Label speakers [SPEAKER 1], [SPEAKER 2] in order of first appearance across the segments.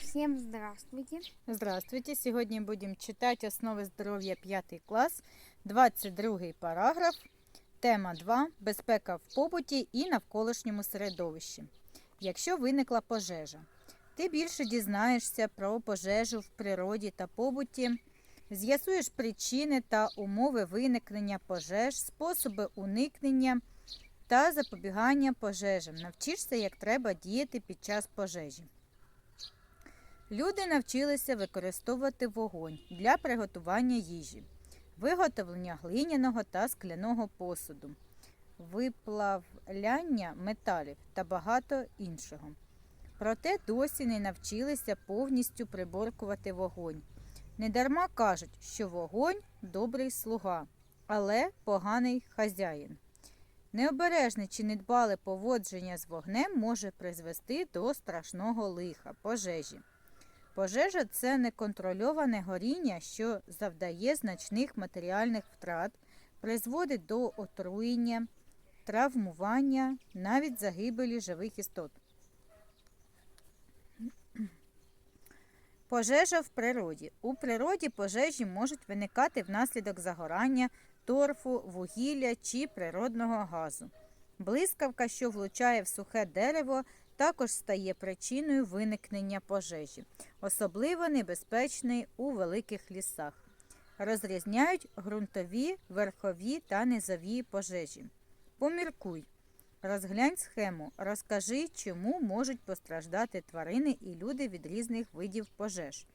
[SPEAKER 1] Всем здравствуйте.
[SPEAKER 2] Здравствуйте! Сьогодні будемо читати Основи здоров'я 5 клас, 22 параграф, тема 2. Безпека в побуті і навколишньому середовищі. Якщо виникла пожежа, ти більше дізнаєшся про пожежу в природі та побуті, з'ясуєш причини та умови виникнення пожеж, способи уникнення та запобігання пожежам. Навчишся, як треба діяти під час пожежі. Люди навчилися використовувати вогонь для приготування їжі, виготовлення глиняного та скляного посуду, виплавляння металів та багато іншого. Проте досі не навчилися повністю приборкувати вогонь. Недарма кажуть, що вогонь добрий слуга, але поганий хазяїн. Необережне чи недбале поводження з вогнем може призвести до страшного лиха пожежі. Пожежа це неконтрольоване горіння, що завдає значних матеріальних втрат, призводить до отруєння, травмування, навіть загибелі живих істот. Пожежа в природі. У природі пожежі можуть виникати внаслідок загорання, торфу, вугілля чи природного газу. Блискавка, що влучає в сухе дерево, також стає причиною виникнення пожежі, особливо небезпечний у великих лісах. Розрізняють ґрунтові, верхові та низові пожежі. Поміркуй. Розглянь схему, розкажи, чому можуть постраждати тварини і люди від різних видів пожеж.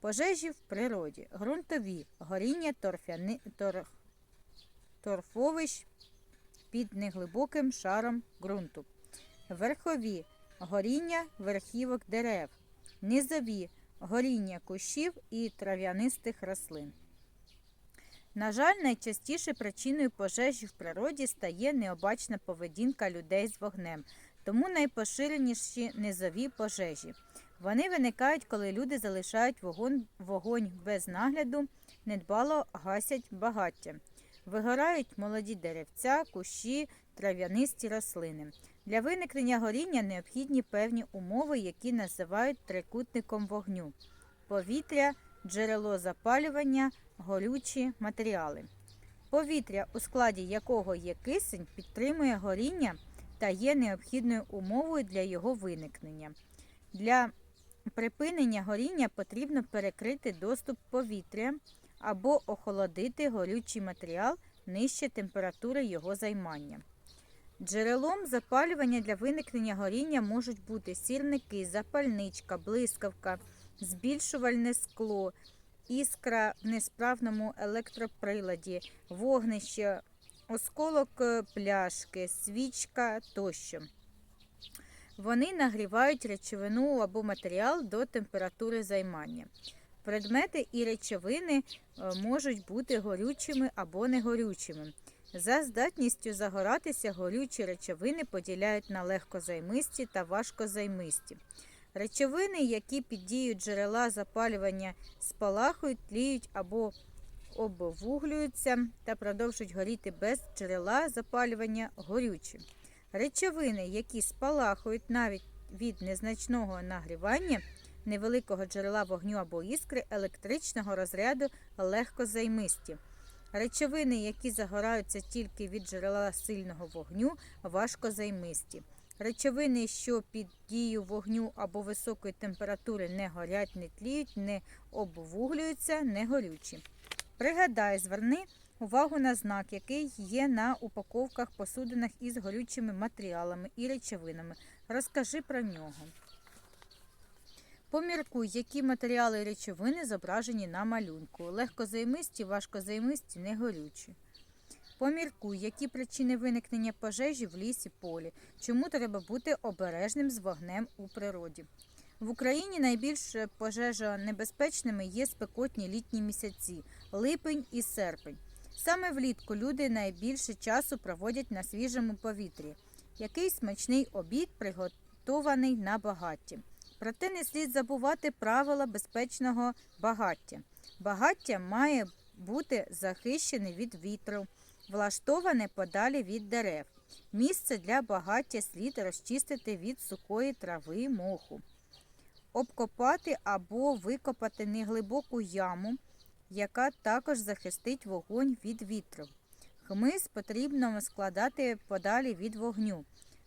[SPEAKER 2] Пожежі в природі, ґрунтові, горіння торфяни, тор, торфовищ під неглибоким шаром ґрунту. Верхові горіння верхівок дерев, низові горіння кущів і трав'янистих рослин. На жаль, найчастіше причиною пожежі в природі стає необачна поведінка людей з вогнем, тому найпоширеніші низові пожежі. Вони виникають, коли люди залишають вогонь, без нагляду, недбало гасять багаття. Вигорають молоді деревця, кущі, трав'янисті рослини. Для виникнення горіння необхідні певні умови, які називають трикутником вогню: повітря, джерело запалювання, горючі матеріали. Повітря, у складі якого є кисень, підтримує горіння та є необхідною умовою для його виникнення. Для припинення горіння потрібно перекрити доступ повітря або охолодити горючий матеріал нижче температури його займання. Джерелом запалювання для виникнення горіння можуть бути сірники, запальничка, блискавка, збільшувальне скло, іскра в несправному електроприладі, вогнище, осколок е, пляшки, свічка тощо. Вони нагрівають речовину або матеріал до температури займання. Предмети і речовини е, можуть бути горючими або негорючими. За здатністю загоратися горючі речовини поділяють на легкозаймисті та важкозаймисті. Речовини, які під дією джерела запалювання спалахують, тліють або обвуглюються та продовжують горіти без джерела запалювання горючі. Речовини, які спалахують навіть від незначного нагрівання, невеликого джерела вогню або іскри, електричного розряду легкозаймисті. Речовини, які загораються тільки від джерела сильного вогню, важкозаймисті. Речовини, що під дією вогню або високої температури не горять, не тліють, не обвуглюються, не горючі. Пригадай, зверни увагу на знак, який є на упаковках посудинах із горючими матеріалами і речовинами. Розкажи про нього. Поміркуй, які матеріали і речовини зображені на малюнку. Легкозаймисті, важкозаймисті, негорючі. Поміркуй, які причини виникнення пожежі в лісі полі, чому треба бути обережним з вогнем у природі. В Україні найбільш пожежонебезпечними є спекотні літні місяці липень і серпень. Саме влітку люди найбільше часу проводять на свіжому повітрі. Який смачний обід приготований на багатті. Проте не слід забувати правила безпечного багаття. Багаття має бути захищене від вітру, влаштоване подалі від дерев. Місце для багаття слід розчистити від сухої трави моху. обкопати або викопати неглибоку яму, яка також захистить вогонь від вітру. Хмиз потрібно складати подалі від вогню,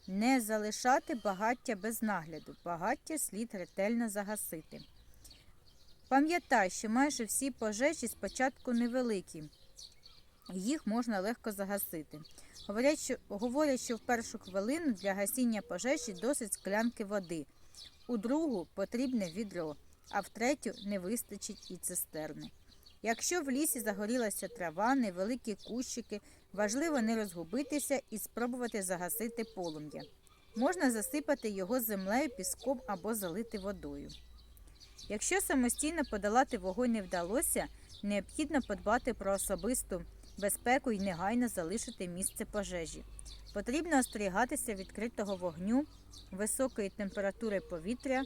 [SPEAKER 2] не залишати багаття без нагляду. Багаття слід ретельно загасити. Пам'ятай, що майже всі пожежі спочатку невеликі, їх можна легко загасити. Говорять, що, говорять, що в першу хвилину для гасіння пожежі досить склянки води, у другу потрібне відро, а в третю не вистачить і цистерни. Якщо в лісі загорілася трава, невеликі кущики, важливо не розгубитися і спробувати загасити полум'я. Можна засипати його землею, піском або залити водою. Якщо самостійно подолати вогонь не вдалося, необхідно подбати про особисту безпеку і негайно залишити місце пожежі. Потрібно остерігатися відкритого вогню, високої температури повітря,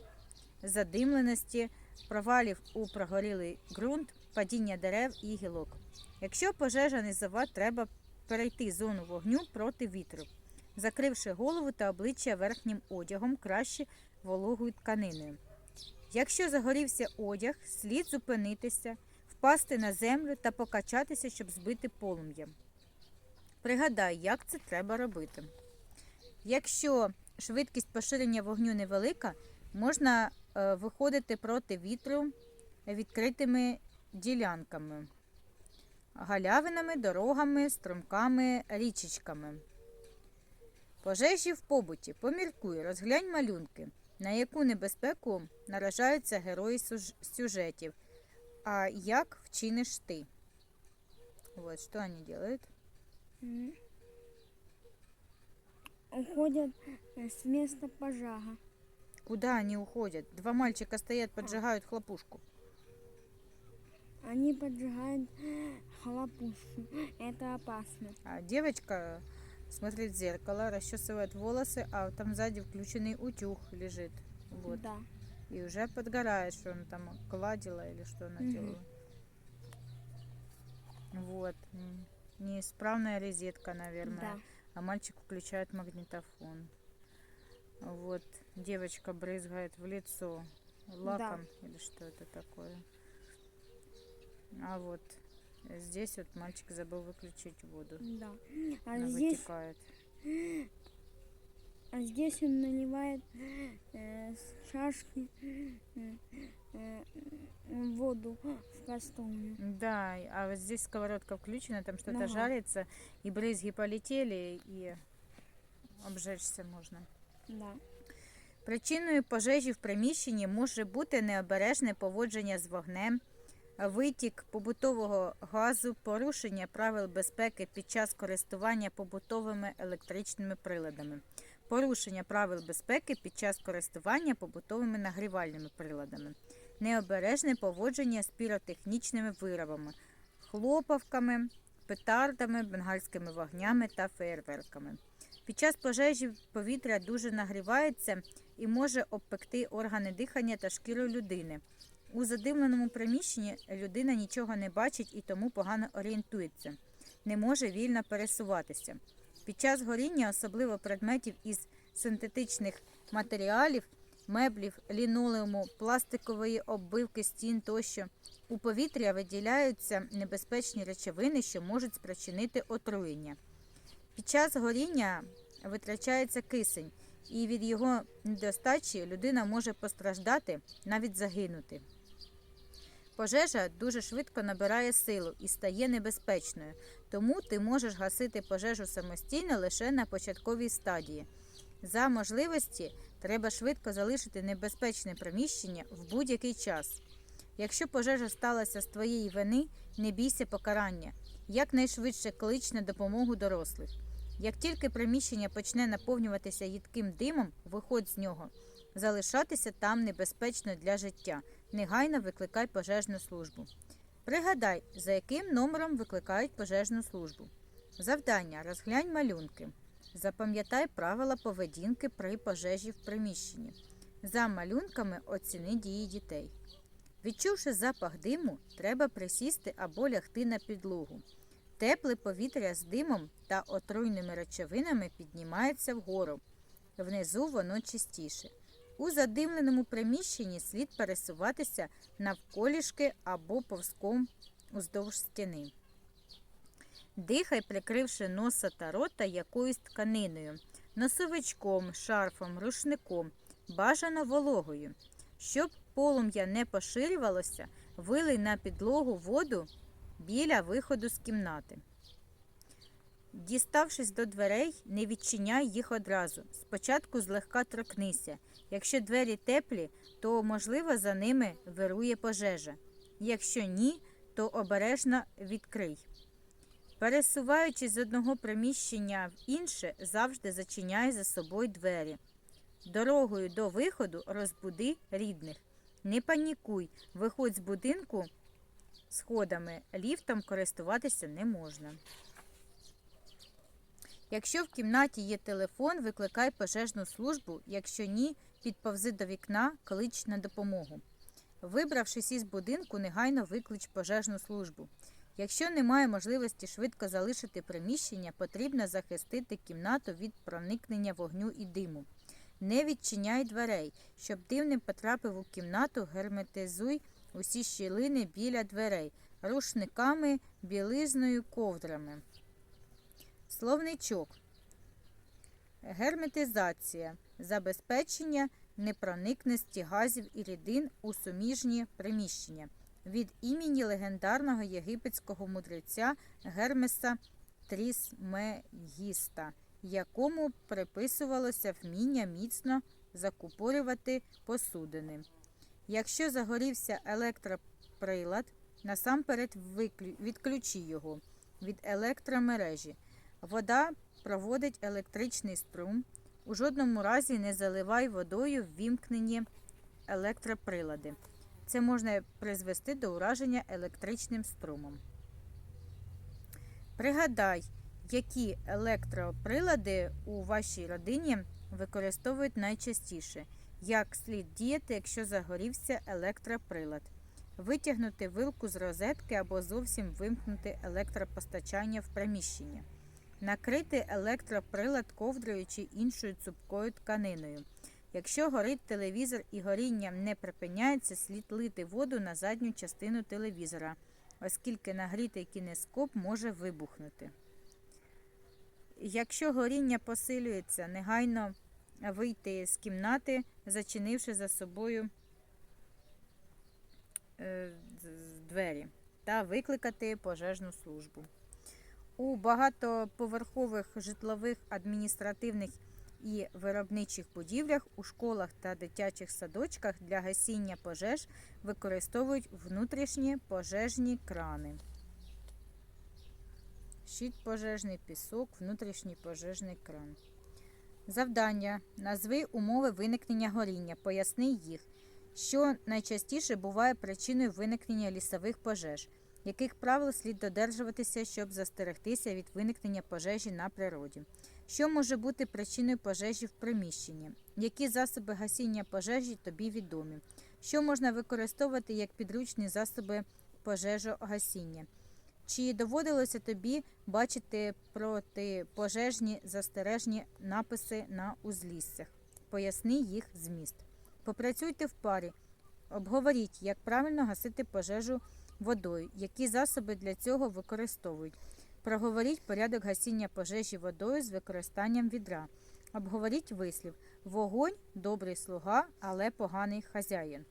[SPEAKER 2] задимленості, провалів у прогорілий ґрунт, падіння дерев і гілок. Якщо пожежа низова, треба перейти зону вогню проти вітру, закривши голову та обличчя верхнім одягом, краще вологою тканиною. Якщо загорівся одяг, слід зупинитися, впасти на землю та покачатися, щоб збити полум'я. Пригадай, як це треба робити. Якщо швидкість поширення вогню невелика, можна е, виходити проти вітру відкритими ділянками, галявинами, дорогами, струмками, річечками. Пожежі в побуті. Поміркуй, розглянь малюнки, на яку небезпеку наражаються герої сюжетів. А як вчиниш ти? Вот что они делают.
[SPEAKER 1] М. Уходят э, с места пожара.
[SPEAKER 2] Куда они уходят? Два мальчика стоят, поджигают хлопушку.
[SPEAKER 1] Они поджигают хлопушку. Это опасно.
[SPEAKER 2] А девочка смотрит в зеркало, расчесывает волосы, а там сзади включенный утюг лежит. Вот.
[SPEAKER 1] Да.
[SPEAKER 2] И уже подгорает, что она там кладила или что она
[SPEAKER 1] Мгм.
[SPEAKER 2] делала. Вот. Неисправная розетка, наверное.
[SPEAKER 1] Да.
[SPEAKER 2] А мальчик включает магнитофон. Вот. Девочка брызгает в лицо лаком или что это такое. А вот здесь вот мальчик забыл выключить воду.
[SPEAKER 1] Да. А
[SPEAKER 2] Она
[SPEAKER 1] здесь,
[SPEAKER 2] вытекает.
[SPEAKER 1] а здесь он наливает э, с чашки э, э, воду в кастрюлю.
[SPEAKER 2] Да, а вот здесь сковородка включена, там что-то
[SPEAKER 1] Ага.
[SPEAKER 2] жарится, и брызги полетели, и обжечься можно.
[SPEAKER 1] Да.
[SPEAKER 2] Причиною пожежі в приміщенні може бути необережне поводження з вогнем, Витік побутового газу, порушення правил безпеки під час користування побутовими електричними приладами, порушення правил безпеки під час користування побутовими нагрівальними приладами, необережне поводження з піротехнічними виробами, хлопавками, петардами, бенгальськими вогнями та фейерверками. Під час пожежі повітря дуже нагрівається і може обпекти органи дихання та шкіру людини. У задимленому приміщенні людина нічого не бачить і тому погано орієнтується, не може вільно пересуватися. Під час горіння, особливо предметів із синтетичних матеріалів, меблів, лінолеуму, пластикової оббивки стін тощо, у повітря виділяються небезпечні речовини, що можуть спричинити отруєння. Під час горіння витрачається кисень, і від його недостачі людина може постраждати, навіть загинути. Пожежа дуже швидко набирає силу і стає небезпечною, тому ти можеш гасити пожежу самостійно лише на початковій стадії. За можливості треба швидко залишити небезпечне приміщення в будь-який час. Якщо пожежа сталася з твоєї вини, не бійся покарання, якнайшвидше клич на допомогу дорослих. Як тільки приміщення почне наповнюватися їдким димом, виходь з нього. Залишатися там небезпечно для життя. Негайно викликай пожежну службу. Пригадай, за яким номером викликають пожежну службу. Завдання розглянь малюнки. Запам'ятай правила поведінки при пожежі в приміщенні. За малюнками оціни дії дітей. Відчувши запах диму, треба присісти або лягти на підлогу. Тепле повітря з димом та отруйними речовинами піднімається вгору. Внизу воно чистіше. У задимленому приміщенні слід пересуватися навколішки або повзком уздовж стіни. Дихай, прикривши носа та рота якоюсь тканиною, носовичком, шарфом, рушником, бажано вологою. Щоб полум'я не поширювалося, вилий на підлогу воду біля виходу з кімнати. Діставшись до дверей, не відчиняй їх одразу. Спочатку злегка торкнися. Якщо двері теплі, то, можливо, за ними вирує пожежа. Якщо ні, то обережно відкрий. Пересуваючись з одного приміщення в інше, завжди зачиняй за собою двері. Дорогою до виходу розбуди рідних. Не панікуй, виходь з будинку сходами, ліфтом користуватися не можна. Якщо в кімнаті є телефон, викликай пожежну службу. Якщо ні, підповзи до вікна, клич на допомогу. Вибравшись із будинку, негайно виклич пожежну службу. Якщо немає можливості швидко залишити приміщення, потрібно захистити кімнату від проникнення вогню і диму. Не відчиняй дверей. Щоб дим не потрапив у кімнату, герметизуй усі щілини біля дверей рушниками, білизною, ковдрами. Словничок. Герметизація. Забезпечення непроникності газів і рідин у суміжні приміщення. Від імені легендарного єгипетського мудреця Гермеса Трісмегіста, якому приписувалося вміння міцно закупорювати посудини. Якщо загорівся електроприлад, насамперед відключи його від електромережі. Вода проводить електричний струм. У жодному разі не заливай водою ввімкнені електроприлади. Це можна призвести до ураження електричним струмом. Пригадай, які електроприлади у вашій родині використовують найчастіше. Як слід діяти, якщо загорівся електроприлад? Витягнути вилку з розетки або зовсім вимкнути електропостачання в приміщенні. Накрити електроприлад ковдрою чи іншою цупкою тканиною. Якщо горить телевізор і горіння не припиняється, слід лити воду на задню частину телевізора, оскільки нагрітий кінескоп може вибухнути. Якщо горіння посилюється, негайно вийти з кімнати, зачинивши за собою е, двері та викликати пожежну службу. У багатоповерхових житлових адміністративних і виробничих будівлях, у школах та дитячих садочках для гасіння пожеж використовують внутрішні пожежні крани. Щит пожежний пісок, внутрішній пожежний кран. Завдання. Назви умови виникнення горіння. Поясни їх. Що найчастіше буває причиною виникнення лісових пожеж? Яких правил слід додержуватися, щоб застерегтися від виникнення пожежі на природі? Що може бути причиною пожежі в приміщенні? Які засоби гасіння пожежі тобі відомі? Що можна використовувати як підручні засоби пожежогасіння? Чи доводилося тобі бачити протипожежні застережні написи на узліссях? Поясни їх зміст. Попрацюйте в парі. Обговоріть, як правильно гасити пожежу водою, які засоби для цього використовують. Проговоріть порядок гасіння пожежі водою з використанням відра. Обговоріть вислів. Вогонь добрий слуга, але поганий хазяїн.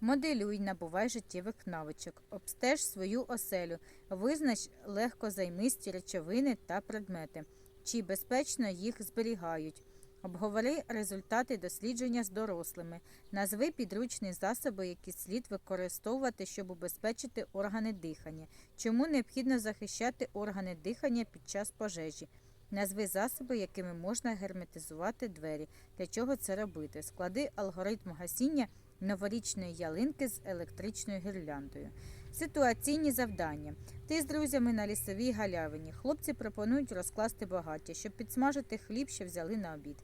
[SPEAKER 2] Моделюй, набувай життєвих навичок. Обстеж свою оселю. Визнач легкозаймисті речовини та предмети. Чи безпечно їх зберігають. Обговори результати дослідження з дорослими. Назви підручні засоби, які слід використовувати, щоб убезпечити органи дихання. Чому необхідно захищати органи дихання під час пожежі? Назви засоби, якими можна герметизувати двері. Для чого це робити? Склади алгоритм гасіння новорічної ялинки з електричною гірляндою. Ситуаційні завдання. Ти з друзями на лісовій галявині. Хлопці пропонують розкласти багаття, щоб підсмажити хліб, що взяли на обід.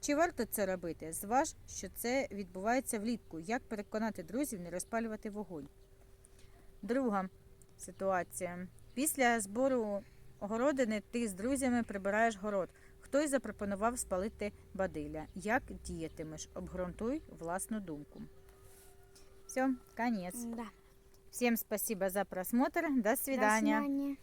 [SPEAKER 2] Чи варто це робити? Зваж, що це відбувається влітку. Як переконати друзів не розпалювати вогонь? Друга ситуація. Після збору огородини ти з друзями прибираєш город. Хтось запропонував спалити бадилля. Як діятимеш? Обґрунтуй власну думку. Все, конец.
[SPEAKER 1] Да.
[SPEAKER 2] Всем спасибо за просмотр. До
[SPEAKER 1] До
[SPEAKER 2] свидания.
[SPEAKER 1] свидания.